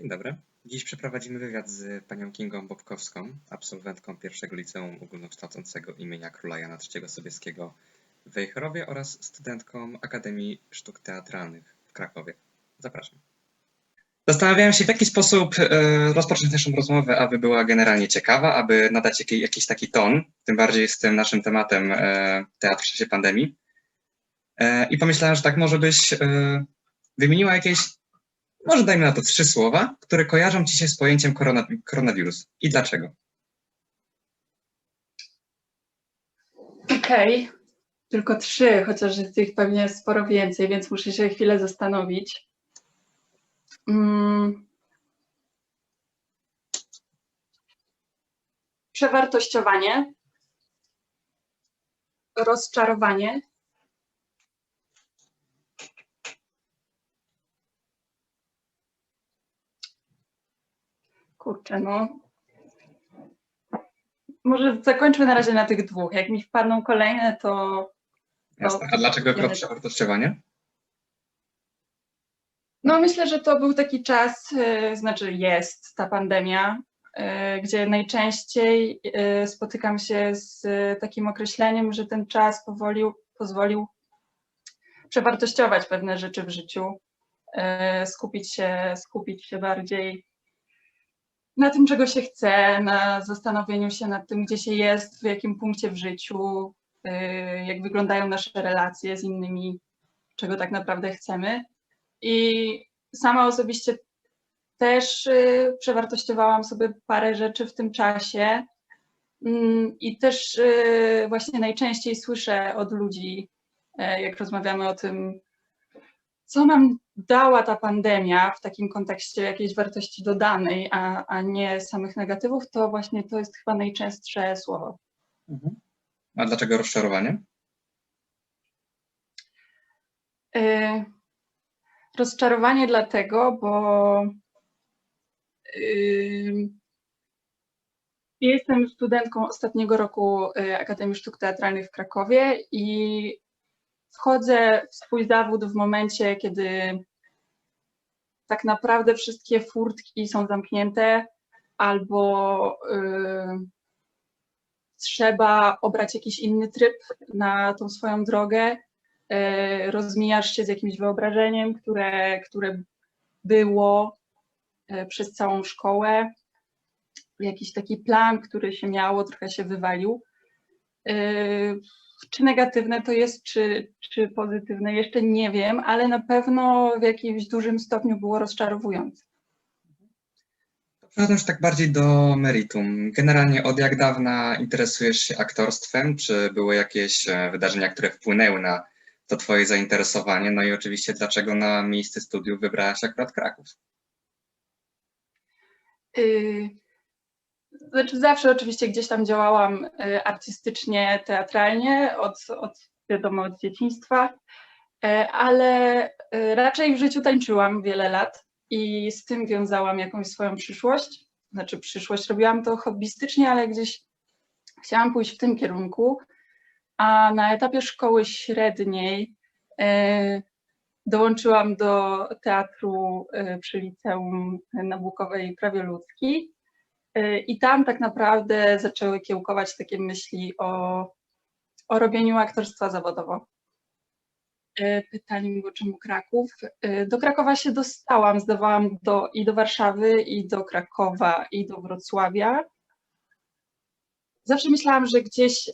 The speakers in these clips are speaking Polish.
Dzień dobry. Dziś przeprowadzimy wywiad z panią Kingą Bobkowską, absolwentką pierwszego liceum ogólnokształcącego imienia króla Jana III Sobieskiego w Wejherowie oraz studentką Akademii Sztuk Teatralnych w Krakowie. Zapraszam. Zastanawiałem się, w jaki sposób e, rozpocząć naszą rozmowę, aby była generalnie ciekawa, aby nadać jaki, jakiś taki ton, tym bardziej z tym naszym tematem e, teatr w czasie pandemii. E, I pomyślałem, że tak może byś wymieniła jakieś może dajmy na to trzy słowa, które kojarzą ci się z pojęciem korona, koronawirus. I dlaczego? Okej, tylko trzy, chociaż jest ich pewnie sporo więcej, więc muszę się chwilę zastanowić. Mm. Przewartościowanie, rozczarowanie, kurczę, no. Może zakończmy na razie na tych dwóch. Jak mi wpadną kolejne, to Jasne. A dlaczego akurat przewartościowanie? No myślę, że to był taki czas, e, znaczy jest ta pandemia, e, gdzie najczęściej e, spotykam się z takim określeniem, że ten czas powolił, pozwolił przewartościować pewne rzeczy w życiu, skupić się, skupić się bardziej na tym, czego się chce, na zastanowieniu się nad tym, gdzie się jest, w jakim punkcie w życiu, e, jak wyglądają nasze relacje z innymi, czego tak naprawdę chcemy. I sama osobiście też y, przewartościowałam sobie parę rzeczy w tym czasie. Mm, I też y, właśnie najczęściej słyszę od ludzi, jak rozmawiamy o tym, co nam dała ta pandemia w takim kontekście jakiejś wartości dodanej, a, a nie samych negatywów, to właśnie to jest chyba najczęstsze słowo. A dlaczego rozczarowanie? Y, Rozczarowanie dlatego, bo y, ja jestem studentką ostatniego roku y, Akademii Sztuk Teatralnych w Krakowie i wchodzę w swój zawód w momencie, kiedy tak naprawdę wszystkie furtki są zamknięte albo y, trzeba obrać jakiś inny tryb na tą swoją drogę e, rozmijasz się z jakimś wyobrażeniem, które, które było e, przez całą szkołę. Jakiś taki plan, który się miało, trochę się wywalił. Czy negatywne to jest, czy, czy pozytywne, jeszcze nie wiem, ale na pewno w jakimś dużym stopniu było rozczarowujące. Przechodząc tak bardziej do meritum. Generalnie od jak dawna interesujesz się aktorstwem? Czy były jakieś e, wydarzenia, które wpłynęły na to twoje zainteresowanie? No i oczywiście dlaczego na miejsce studiów wybrałaś akurat Kraków? Y, Znaczy zawsze oczywiście gdzieś tam działałam y, artystycznie, teatralnie, od, od wiadomo, od dzieciństwa, e, ale y, raczej w życiu tańczyłam wiele lat i z tym wiązałam jakąś swoją przyszłość. Znaczy przyszłość, robiłam to hobbystycznie, ale gdzieś chciałam pójść w tym kierunku, a na etapie szkoły średniej dołączyłam do teatru przy Liceum Naukowej Prawie Ludzki i tam tak naprawdę zaczęły kiełkować takie myśli o, o robieniu aktorstwa zawodowo. E, Pytanie było, czemu Kraków? E, Do Krakowa się dostałam, zdawałam do, i do Warszawy, i do Krakowa, i do Wrocławia. Zawsze myślałam, że gdzieś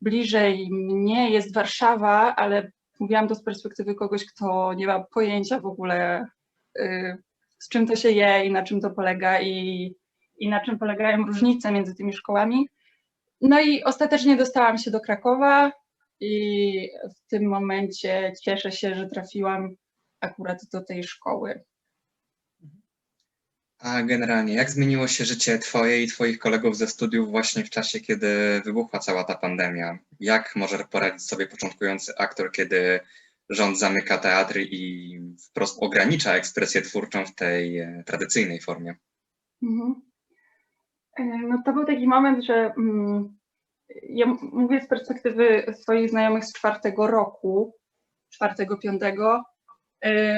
bliżej mnie jest Warszawa, ale mówiłam to z perspektywy kogoś, kto nie ma pojęcia w ogóle, z czym to się je i na czym to polega i, i na czym polegają różnice między tymi szkołami. No i ostatecznie dostałam się do Krakowa i w tym momencie cieszę się, że trafiłam akurat do tej szkoły. A generalnie, jak zmieniło się życie twoje i twoich kolegów ze studiów właśnie w czasie, kiedy wybuchła cała ta pandemia? Jak może poradzić sobie początkujący aktor, kiedy rząd zamyka teatry i wprost ogranicza ekspresję twórczą w tej e, tradycyjnej formie? Mhm. No to był taki moment, że mm, ja mówię z perspektywy swoich znajomych z czwartego roku, czwartego, piątego. E,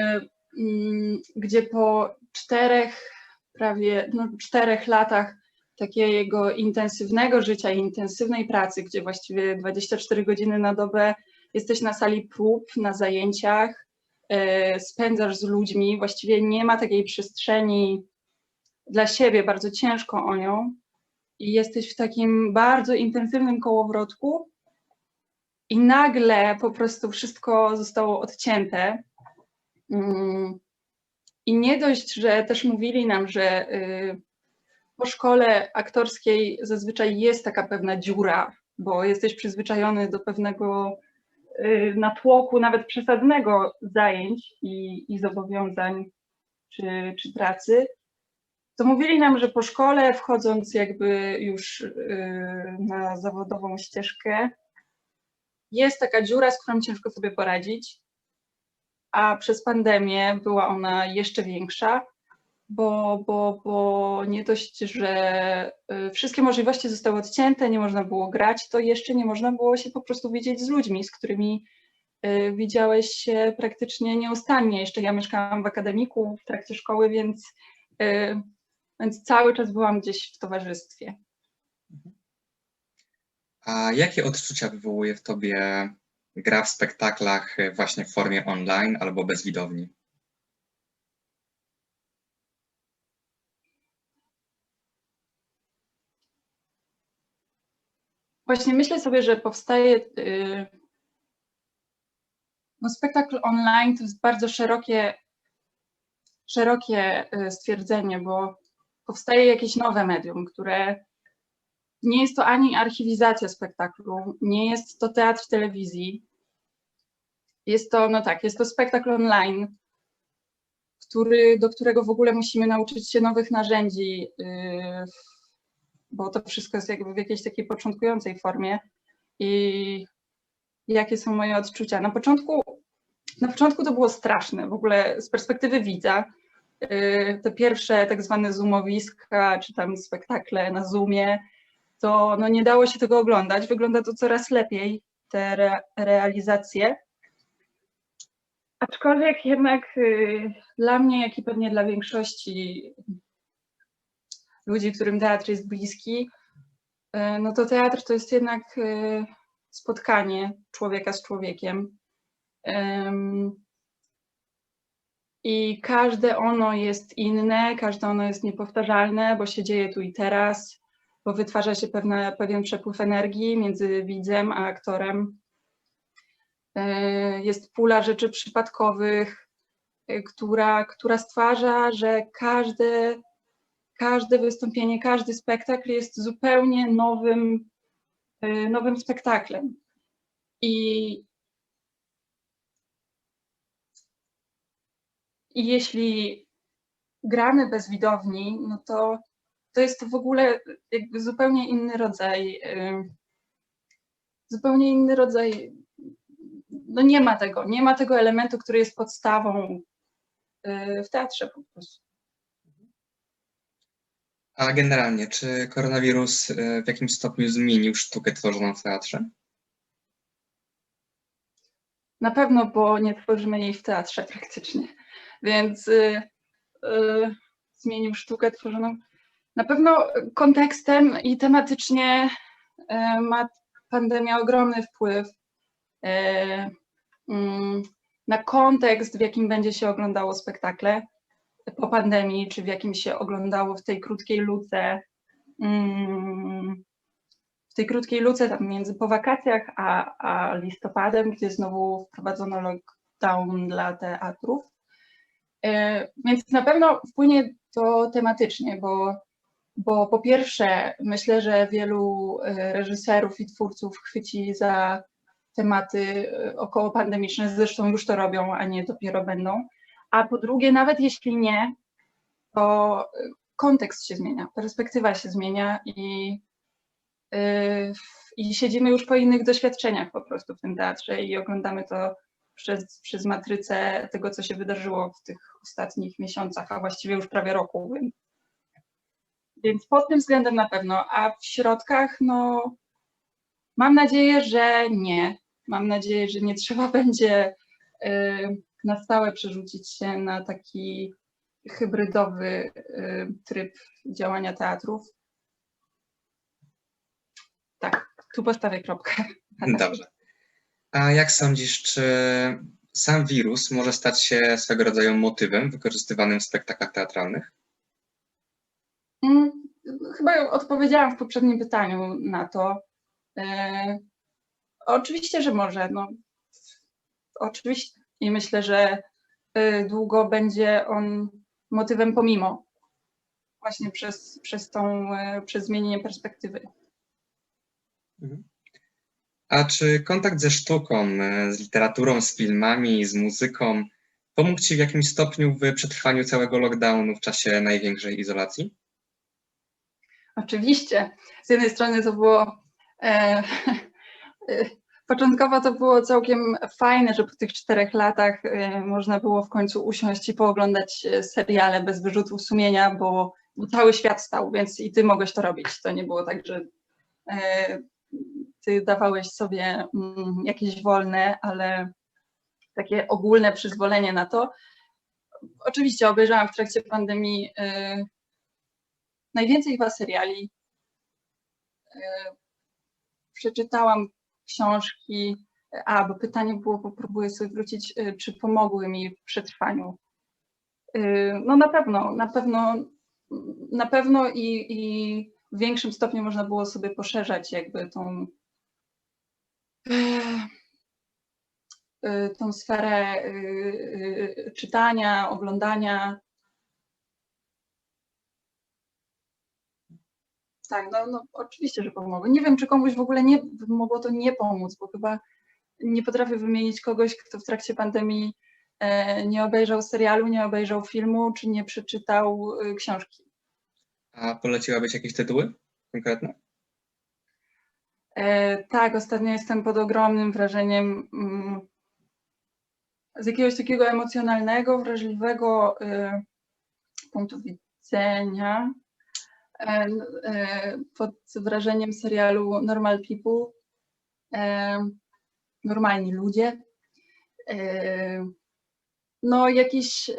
mm, gdzie po czterech, prawie no, czterech latach takiego intensywnego życia i intensywnej pracy, gdzie właściwie 24 godziny na dobę jesteś na sali prób, na zajęciach, e, spędzasz z ludźmi, właściwie nie ma takiej przestrzeni dla siebie, bardzo ciężko o nią i jesteś w takim bardzo intensywnym kołowrotku i nagle po prostu wszystko zostało odcięte. Mm. I nie dość, że też mówili nam, że y, po szkole aktorskiej zazwyczaj jest taka pewna dziura, bo jesteś przyzwyczajony do pewnego y, natłoku, nawet przesadnego zajęć i, i zobowiązań czy, czy pracy, to mówili nam, że po szkole, wchodząc jakby już y, na zawodową ścieżkę, jest taka dziura, z którą ciężko sobie poradzić, a przez pandemię była ona jeszcze większa, bo, bo, bo nie dość, że y, wszystkie możliwości zostały odcięte, nie można było grać, to jeszcze nie można było się po prostu widzieć z ludźmi, z którymi y, widziałeś się praktycznie nieustannie. Jeszcze ja mieszkałam w akademiku w trakcie szkoły, więc, więc cały czas byłam gdzieś w towarzystwie. A jakie odczucia wywołuje w tobie gra w spektaklach właśnie w formie online albo bez widowni? Właśnie myślę sobie, że powstaje. y, Bo spektakl online to jest bardzo szerokie, szerokie y, stwierdzenie, bo powstaje jakieś nowe medium, które nie jest to ani archiwizacja spektaklu, nie jest to teatr telewizji. Jest to, no tak, jest to spektakl online, który, do którego w ogóle musimy nauczyć się nowych narzędzi, y, bo to wszystko jest jakby w jakiejś takiej początkującej formie. I jakie są moje odczucia? Na początku, na początku to było straszne, w ogóle z perspektywy widza. Y, Te pierwsze tak zwane zoomowiska, czy tam spektakle na Zoomie, to no nie dało się tego oglądać. Wygląda to coraz lepiej, te re, realizacje. Aczkolwiek jednak y, dla mnie, jak i pewnie dla większości ludzi, którym teatr jest bliski, y, no to teatr to jest jednak y, spotkanie człowieka z człowiekiem. I każde ono jest inne, każde ono jest niepowtarzalne, bo się dzieje tu i teraz, bo wytwarza się pewna, pewien przepływ energii między widzem a aktorem. Y, Jest pula rzeczy przypadkowych, y, która, która stwarza, że każde, każde wystąpienie, każdy spektakl jest zupełnie nowym, y, nowym spektaklem. I, I jeśli gramy bez widowni, no to to jest to w ogóle jakby zupełnie inny rodzaj, y, zupełnie inny rodzaj, no nie ma tego, nie ma tego elementu, który jest podstawą y, w teatrze po prostu. A generalnie, czy koronawirus e, w jakimś stopniu zmienił sztukę tworzoną w teatrze? Na pewno, bo nie tworzymy jej w teatrze praktycznie, więc y, y, zmienił sztukę tworzoną. Na pewno kontekstem i tematycznie y, ma pandemia ogromny wpływ y, mm, na kontekst, w jakim będzie się oglądało spektakle po pandemii, czy w jakim się oglądało w tej krótkiej luce. mm, w tej krótkiej luce tam między po wakacjach a, a listopadem, gdzie znowu wprowadzono lockdown dla teatrów. E, Więc na pewno wpłynie to tematycznie, bo, bo po pierwsze myślę, że wielu e, reżyserów i twórców chwyci za tematy e, około pandemiczne, zresztą już to robią, a nie dopiero będą. A po drugie, nawet jeśli nie, to kontekst się zmienia, perspektywa się zmienia i Yy, i siedzimy już po innych doświadczeniach po prostu w tym teatrze i oglądamy to przez, przez matrycę tego, co się wydarzyło w tych ostatnich miesiącach, a właściwie już prawie roku. Więc, więc pod tym względem na pewno, a w środkach, no mam nadzieję, że nie. Mam nadzieję, że nie trzeba będzie yy, na stałe przerzucić się na taki hybrydowy y, tryb działania teatrów. Tak, tu postawię kropkę. Dobrze. A jak sądzisz, czy sam wirus może stać się swego rodzaju motywem wykorzystywanym w spektaklach teatralnych? Mm, Chyba odpowiedziałam w poprzednim pytaniu na to. E, oczywiście, że może. No, oczywiście. I myślę, że e, długo będzie on motywem pomimo. Właśnie przez, przez tą, e, przez zmienienie perspektywy. Mhm. A czy kontakt ze sztuką, e, z literaturą, z filmami, z muzyką pomógł Ci w jakimś stopniu w przetrwaniu całego lockdownu w czasie największej izolacji? Oczywiście. Z jednej strony to było. E, e, początkowo to było całkiem fajne, że po tych czterech latach e, można było w końcu usiąść i pooglądać e, seriale bez wyrzutów sumienia, bo, bo cały świat stał, więc i ty mogłeś to robić. To nie było tak, że e, ty dawałeś sobie mm, jakieś wolne, ale takie ogólne przyzwolenie na to. Oczywiście obejrzałam w trakcie pandemii e, najwięcej chyba seriali. E, Przeczytałam książki. A, bo pytanie było, bo próbuję sobie wrócić, e, czy pomogły mi w przetrwaniu. No na pewno, na pewno, na pewno i, i w większym stopniu można było sobie poszerzać jakby tą, e, e, tą sferę e, czytania, oglądania. Tak, no, no oczywiście, że pomogły. Nie wiem, czy komuś w ogóle nie mogło to nie pomóc, bo chyba nie potrafię wymienić kogoś, kto w trakcie pandemii nie obejrzał serialu, nie obejrzał filmu, czy nie przeczytał książki. A poleciłabyś jakieś tytuły konkretne? E, tak, ostatnio jestem pod ogromnym wrażeniem mm, z jakiegoś takiego emocjonalnego, wrażliwego e, punktu widzenia. E, e, pod wrażeniem serialu Normal People. Normalni ludzie. No, jakiś,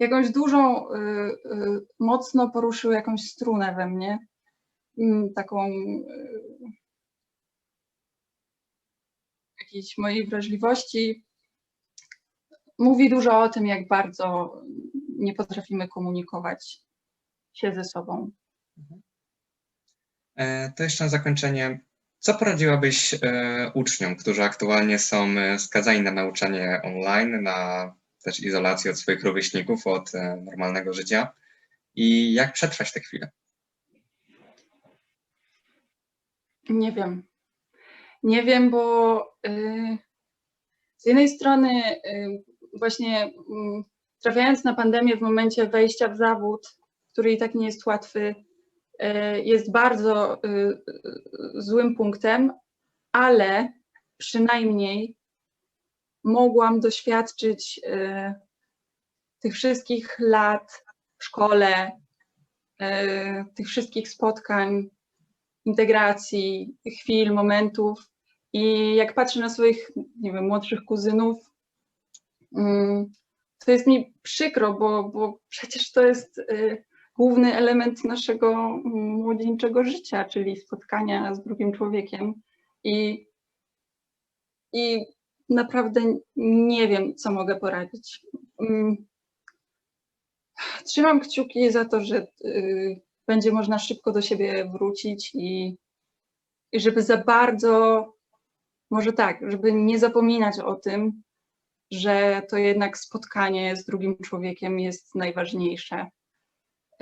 jakąś dużą, e, e, mocno poruszył jakąś strunę we mnie. Mm, Taką e, jakiejś mojej wrażliwości. Mówi dużo o tym, jak bardzo nie potrafimy komunikować się ze sobą. E, To jeszcze na zakończenie. Co poradziłabyś e, uczniom, którzy aktualnie są e, skazani na nauczanie online, na też izolację od swoich rówieśników, od e, normalnego życia? I jak przetrwać tę chwilę? Nie wiem. Nie wiem, bo y, z jednej strony y, właśnie mm, trafiając na pandemię w momencie wejścia w zawód, który i tak nie jest łatwy, y, jest bardzo złym punktem, ale przynajmniej mogłam doświadczyć y, tych wszystkich lat w szkole, y, tych wszystkich spotkań, integracji, chwil, momentów. I jak patrzę na swoich, nie wiem, młodszych kuzynów, mm, to jest mi przykro, bo, bo przecież to jest y, główny element naszego mm, młodzieńczego życia, czyli spotkania z drugim człowiekiem. I, i naprawdę nie wiem, co mogę poradzić. Mm. Trzymam kciuki za to, że y, będzie można szybko do siebie wrócić i, i żeby za bardzo, może tak, żeby nie zapominać o tym, że to jednak spotkanie z drugim człowiekiem jest najważniejsze,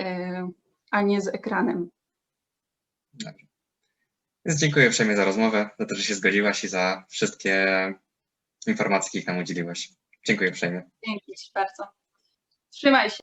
y, a nie z ekranem. Więc dziękuję uprzejmie za rozmowę, za to, że się zgodziłaś i za wszystkie informacje, jakich nam udzieliłaś. Dziękuję uprzejmie. Dzięki Ci bardzo. Trzymaj się.